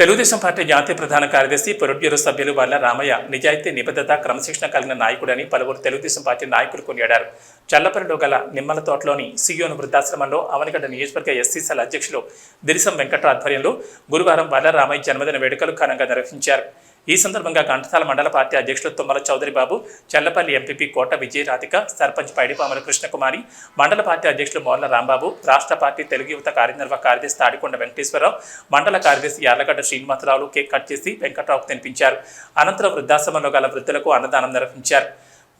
Telugu Desam party జాతీయ ప్రధాన కార్యదర్శి పొలిట్ సభ్యులు వల్ల రామయ్య నిజాయితీ నిబద్ధత క్రమశిక్షణ కలిగిన నాయకుడని పలువురు తెలుగుదేశం పార్టీ నాయకులు కొనియాడారు. చల్లపల్లిలో గల నిమ్మల తోటలోని సియోను వృద్ధాశ్రమంలో అవనిగడ్డ నియోజకవర్గ ఎస్సీసీల అధ్యక్షులు దిరిసం వెంకట ఆధ్వర్యంలో గురువారం వల్ల రామయ్య జన్మదిన వేడుకలు ఘనంగా నిర్వహించారు. ఈ సందర్భంగా గంటసాల మండల పార్టీ అధ్యక్షులు తుమ్మల చౌదరి బాబు చల్లపల్లి ఎంపీపీ కోట విజయ రాధిక సర్పంచ్ పైడిపామల కృష్ణకుమారి మండల పార్టీ అధ్యక్షులు మోర్ల రాంబాబు రాష్ట్ర పార్టీ తెలుగు యువత కార్యనిర్వాహక కార్యదర్శి తాడికొండ వెంకటేశ్వరరావు మండల కార్యదర్శి యార్లగడ్డ శ్రీనివాసరావులు కేక్ కట్ చేసి వెంకట్రావుకు తినిపించారు. అనంతరం వృద్ధాశ్రమంలో గల వృద్ధులకు అన్నదానం నిర్వహించారు.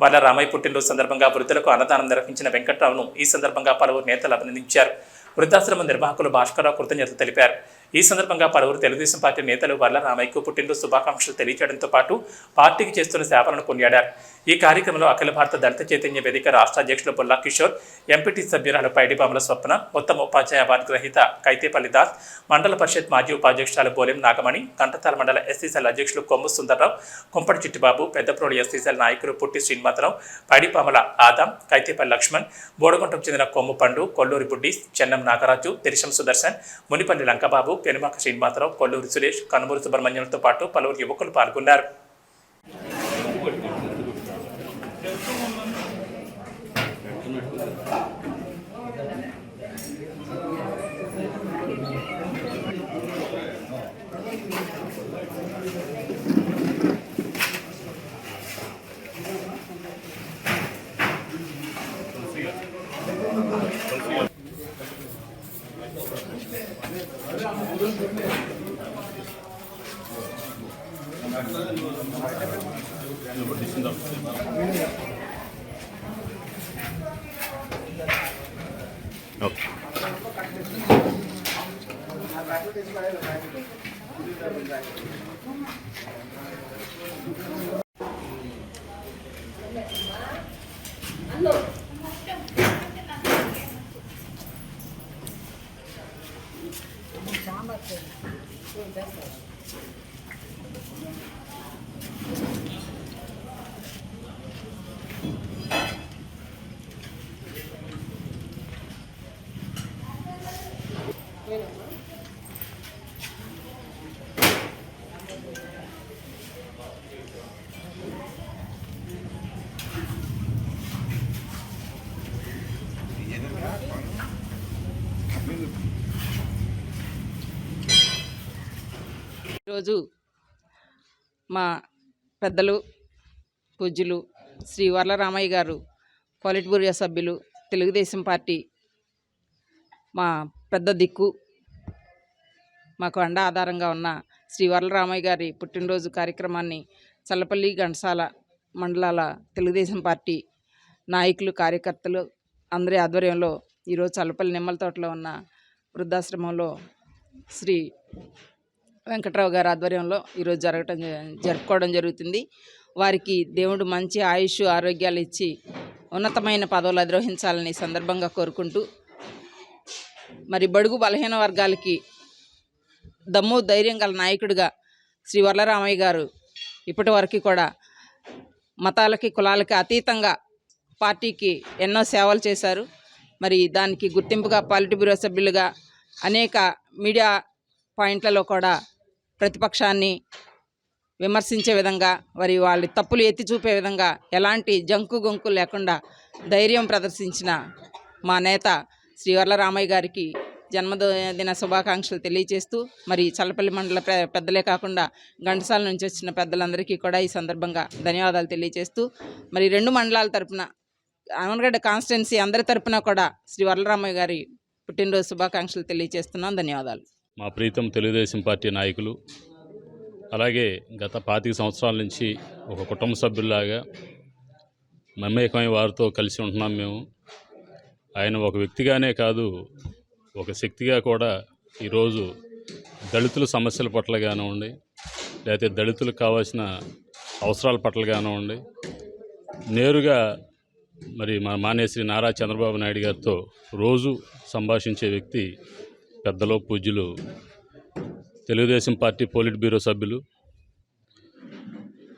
వాళ్ళ రామయ్య పుట్టినరోజు సందర్భంగా వృద్ధులకు అన్నదానం నిర్వహించిన వెంకట్రావును ఈ సందర్భంగా పలువురు నేతలు అభినందించారు. వృద్ధాశ్రమ నిర్వాహకులు భాస్కరరావు కృతజ్ఞతలు తెలిపారు. ఈ సందర్భంగా పలువురు తెలుగుదేశం పార్టీ నేతలు వల్ల రామయ్యకు పుట్టినరోజు శుభాకాంక్షలు తెలియజేయడంతో పాటు పార్టీకి చేస్తున్న సేవలను కొనియాడారు. ఈ కార్యక్రమంలో అఖిల భారత దళిత చైతన్య వేదిక రాష్ట్ర అధ్యక్షులు బొల్లా కిషోర్ ఎంపీటీ సభ్యురాలు పైడిపాముల స్వప్న ఉత్తమ ఉపాధ్యాయ అవార్డు గ్రహీత కైతేపల్లి దాస్ మండల పరిషత్ మాజీ ఉపాధ్యక్షురాలు బోలెం నాగమణి కంటతాల మండల ఎస్సీసీఎల్ అధ్యక్షులు కొమ్ము సుందర్రావు కుంపటి చిట్టిబాబు పెద్దప్రోడి ఎస్సీసీఎల్ నాయకులు పుట్టి శ్రీనివాసరావు పైడిపాముల ఆదాం కైతేపల్లి లక్ష్మణ్ బోడగుంటకు చెందిన కొమ్ము పండు కొల్లూరి బుడ్డి చెన్నం నాగరాజు తిరిశం సుదర్శన్ మునిపల్లి లంకబాబు పెనుమాక శ్రీనివాసరావు కొల్లూరు సురేష్ కనుమూరు సుబ్రహ్మణ్యంతో పాటు పలువురు యువకులు పాల్గొన్నారు. Okay Thank you. ఈరోజు మా పెద్దలు పూజ్యులు శ్రీ వరలరామయ్య గారు పాలిట్ బ్యూరో సభ్యులు తెలుగుదేశం పార్టీ మా పెద్ద దిక్కు. మాకు అండ ఆధారంగా ఉన్న శ్రీ వరలరామయ్య గారి పుట్టినరోజు కార్యక్రమాన్ని చల్లపల్లి ఘంటసాల మండలాల తెలుగుదేశం పార్టీ నాయకులు కార్యకర్తలు అందరి ఆధ్వర్యంలో ఈరోజు చల్లపల్లి నిమ్మల తోటలో ఉన్న వృద్ధాశ్రమంలో శ్రీ వెంకట్రావు గారి ఆధ్వర్యంలో ఈరోజు జరగటం జ- జరుపుకోవడం జరుగుతుంది. వారికి దేవుడు మంచి ఆయుష్ ఆరోగ్యాలు ఇచ్చి ఉన్నతమైన పదవులు అధిరోహించాలని సందర్భంగా కోరుకుంటూ మరి బడుగు బలహీన వర్గాలకి దమ్ము ధైర్యం గల నాయకుడిగా శ్రీ వరలరామయ్య గారు ఇప్పటి వరకు కూడా మతాలకి కులాలకి అతీతంగా పార్టీకి ఎన్నో సేవలు చేశారు. మరి దానికి గుర్తింపుగా పాలిటి బ్యూరో సభ్యులుగా అనేక మీడియా పాయింట్లలో కూడా ప్రతిపక్షాన్ని విమర్శించే విధంగా మరి వాళ్ళ తప్పులు ఎత్తి చూపే విధంగా ఎలాంటి జంకు గొంకు లేకుండా ధైర్యం ప్రదర్శించిన మా నేత శ్రీ వరలరామయ్య గారికి జన్మదిన శుభాకాంక్షలు తెలియజేస్తూ మరి చల్లపల్లి మండల పెద్దలే కాకుండా ఘంటసాల నుంచి వచ్చిన పెద్దలందరికీ కూడా ఈ సందర్భంగా ధన్యవాదాలు తెలియజేస్తూ మరి రెండు మండలాల తరపున అవనగడ్డ కాన్స్టిట్యున్సీ అందరి తరపున కూడా శ్రీ వరలరామయ్య గారి పుట్టినరోజు శుభాకాంక్షలు తెలియజేస్తున్నాం. ధన్యవాదాలు. మా ప్రీతం తెలుగుదేశం పార్టీ నాయకులు అలాగే గత పాతిక సంవత్సరాల నుంచి ఒక కుటుంబ సభ్యుల్లాగా మమేకమై వారితో కలిసి ఉంటున్నాం మేము. ఆయన ఒక వ్యక్తిగానే కాదు ఒక శక్తిగా కూడా ఈరోజు దళితుల సమస్యల పట్ల కానివ్వండి లేకపోతే దళితులకు కావాల్సిన అవసరాల పట్ల కానివ్వండి నేరుగా మరి మా మానేశ్రీ నారా చంద్రబాబు నాయుడు గారితో రోజు సంభాషించే వ్యక్తి పెద్దలో పూజ్యులు తెలుగుదేశం పార్టీ పోలిట్ బ్యూరో సభ్యులు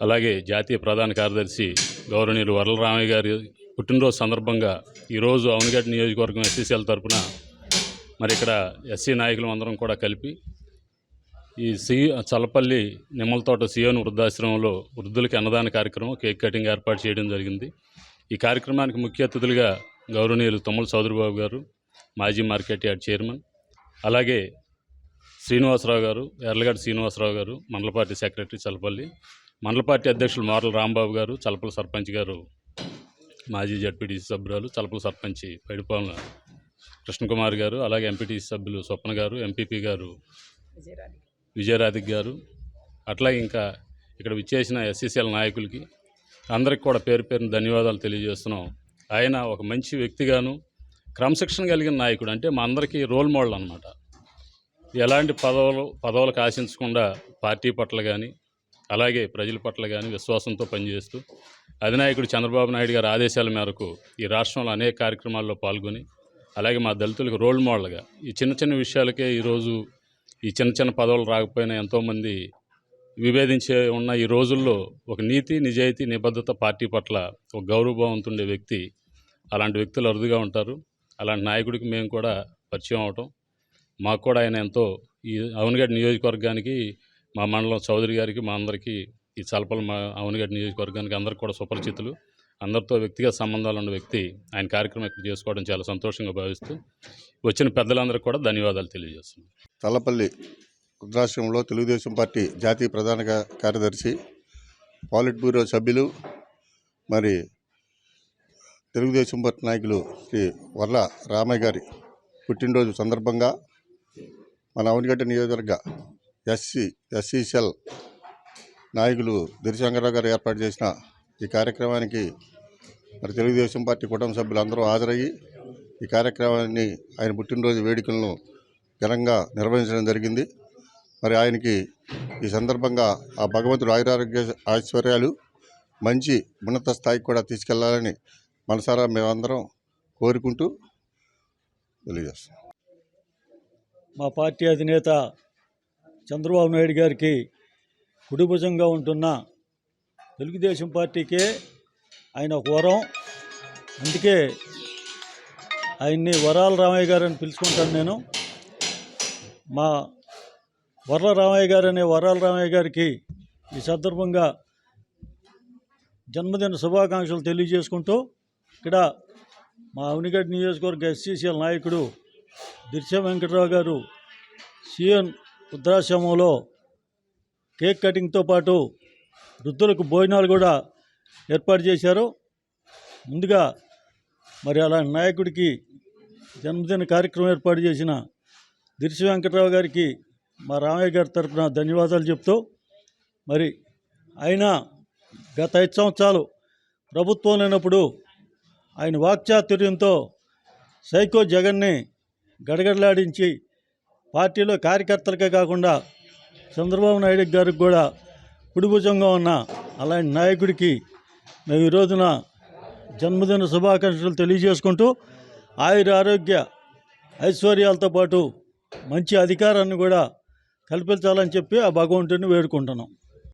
అలాగే జాతీయ ప్రధాన కార్యదర్శి గౌరవనీయులు వరలరామయ్య గారి పుట్టినరోజు సందర్భంగా ఈరోజు అవనిగడ్డ నియోజకవర్గం ఎస్సీసీఎల్ తరపున మరి ఇక్కడ ఎస్సీ నాయకులు అందరం కూడా కలిపి ఈ సి చల్లపల్లి నిమ్మలతోట సియోన్ వృద్ధాశ్రమంలో వృద్ధులకి అన్నదాన కార్యక్రమం కేక్ కటింగ్ ఏర్పాటు చేయడం జరిగింది. ఈ కార్యక్రమానికి ముఖ్య అతిథులుగా గౌరవనీయులు తమ్ముల చౌదరిబాబు గారు మాజీ మార్కెట్ యార్డ్ చైర్మన్ అలాగే శ్రీనివాసరావు గారు ఎర్లగడ్డ శ్రీనివాసరావు గారు మండల పార్టీ సెక్రటరీ చల్లపల్లి మండల పార్టీ అధ్యక్షులు మార్ల రాంబాబు గారు చల్లపల్లి సర్పంచ్ గారు మాజీ జడ్పీటీసీ సభ్యురాలు తలపుల సర్పంచి పైడిపాలన కృష్ణకుమార్ గారు అలాగే ఎంపీటీసీ సభ్యులు స్వప్న గారు ఎంపీపీ గారు విజయరాధిక్ గారు అట్లాగే ఇంకా ఇక్కడ విచ్చేసిన ఎస్సీసీఎల్ నాయకులకి అందరికి కూడా పేరు పేరున ధన్యవాదాలు తెలియజేస్తున్నాం. ఆయన ఒక మంచి వ్యక్తిగాను క్రమశిక్షణ కలిగిన నాయకుడు అంటే మా అందరికీ రోల్ మోడల్ అనమాట ఎలాంటి పదవులు పదవులకు ఆశించకుండా పార్టీ పట్ల కానీ అలాగే ప్రజల పట్ల కానీ విశ్వాసంతో పనిచేస్తూ అధినాయకుడు చంద్రబాబు నాయుడు గారి ఆదేశాల మేరకు ఈ రాష్ట్రంలో అనేక కార్యక్రమాల్లో పాల్గొని అలాగే మా దళితులకు రోల్ మోడల్గా ఈ చిన్న చిన్న విషయాలకే ఈరోజు ఈ చిన్న చిన్న పదవులు రాకపోయినా ఎంతోమంది విభేదించే ఉన్న ఈ రోజుల్లో ఒక నీతి నిజాయితీ నిబద్ధత పార్టీ పట్ల ఒక గౌరవభావంతుండే వ్యక్తి. అలాంటి వ్యక్తులు అరుదుగా ఉంటారు. అలాంటి నాయకుడికి మేము కూడా పరిచయం అవటం. మాకు కూడా ఆయన ఎంతో ఈ అవనగడ్డ నియోజకవర్గానికి మా మండలం చౌదరి గారికి మా అందరికీ ఈ చలపల మా అవనగడ్డ నియోజకవర్గానికి అందరికి కూడా సుపరిచితులు. అందరితో వ్యక్తిగత సంబంధాలు ఉన్న వ్యక్తి ఆయన కార్యక్రమం ఇక్కడ చేసుకోవడం చాలా సంతోషంగా భావిస్తూ వచ్చిన పెద్దలందరికీ కూడా ధన్యవాదాలు తెలియజేస్తున్నాను తలపల్లి రుద్రాశ్రమంలో తెలుగుదేశం పార్టీ జాతీయ ప్రధాన కార్యదర్శి పాలిట్ బ్యూరో సభ్యులు మరి తెలుగుదేశం పార్టీ నాయకులు శ్రీ వర్ల రామయ్య గారి పుట్టినరోజు సందర్భంగా మన అవనిగడ్డ నియోజకవర్గ ఎస్సీ ఎస్సీసెల్ నాయకులు దిరిశంకరరావు గారు ఏర్పాటు చేసిన ఈ కార్యక్రమానికి మరి తెలుగుదేశం పార్టీ కుటుంబ సభ్యులు అందరూ హాజరయ్యి ఈ కార్యక్రమాన్ని ఆయన పుట్టినరోజు వేడుకలను ఘనంగా నిర్వహించడం జరిగింది. మరి ఆయనకి ఈ సందర్భంగా ఆ భగవంతుడు ఆయురారోగ్య ఐశ్వర్యాలు మంచి ఉన్నత స్థాయికి కూడా తీసుకెళ్ళాలని మనసారా మేమందరం కోరుకుంటూ తెలియజేస్తాం మా పార్టీ అధినేత చంద్రబాబు నాయుడు గారికి కుడిభుజంగా ఉంటున్న తెలుగుదేశం పార్టీకే ఆయన ఒక వరం. అందుకే ఆయన్ని వరాల రామయ్య గారు అని పిలుచుకుంటాను నేను. మా వరల రామయ్య గారు అనే వరాల రామయ్య గారికి ఈ సందర్భంగా జన్మదిన శుభాకాంక్షలు తెలియజేసుకుంటూ ఇక్కడ మా అవనిగడ్ నియోజకవర్గ ఎస్సీసీఎల్ నాయకుడు దిర్శ వెంకటరావు గారు సిఎన్ రుద్రాశ్రమంలో కేక్ కటింగ్తో పాటు వృద్ధులకు భోజనాలు కూడా ఏర్పాటు చేశారు. ముందుగా మరి అలాంటి నాయకుడికి జన్మదిన కార్యక్రమం ఏర్పాటు చేసిన దిరిశి వెంకటరావు గారికి మా రామయ్య గారి తరపున ధన్యవాదాలు చెప్తూ మరి ఆయన గత ఐదు సంవత్సరాలు ప్రభుత్వం లేనప్పుడు ఆయన వాక్చాతుర్యంతో సైకో జగన్ని గడగడలాడించి పార్టీలో కార్యకర్తలకే కాకుండా చంద్రబాబు నాయుడు గారికి కూడా కుడిభుజంగా ఉన్న అలాంటి నాయకుడికి మేము ఈ రోజున జన్మదిన శుభాకాంక్షలు తెలియజేసుకుంటూ ఆయుర ఆరోగ్య ఐశ్వర్యాలతో పాటు మంచి అధికారాన్ని కూడా కల్పించాలని చెప్పి ఆ భగవంతుడిని వేడుకుంటున్నాం.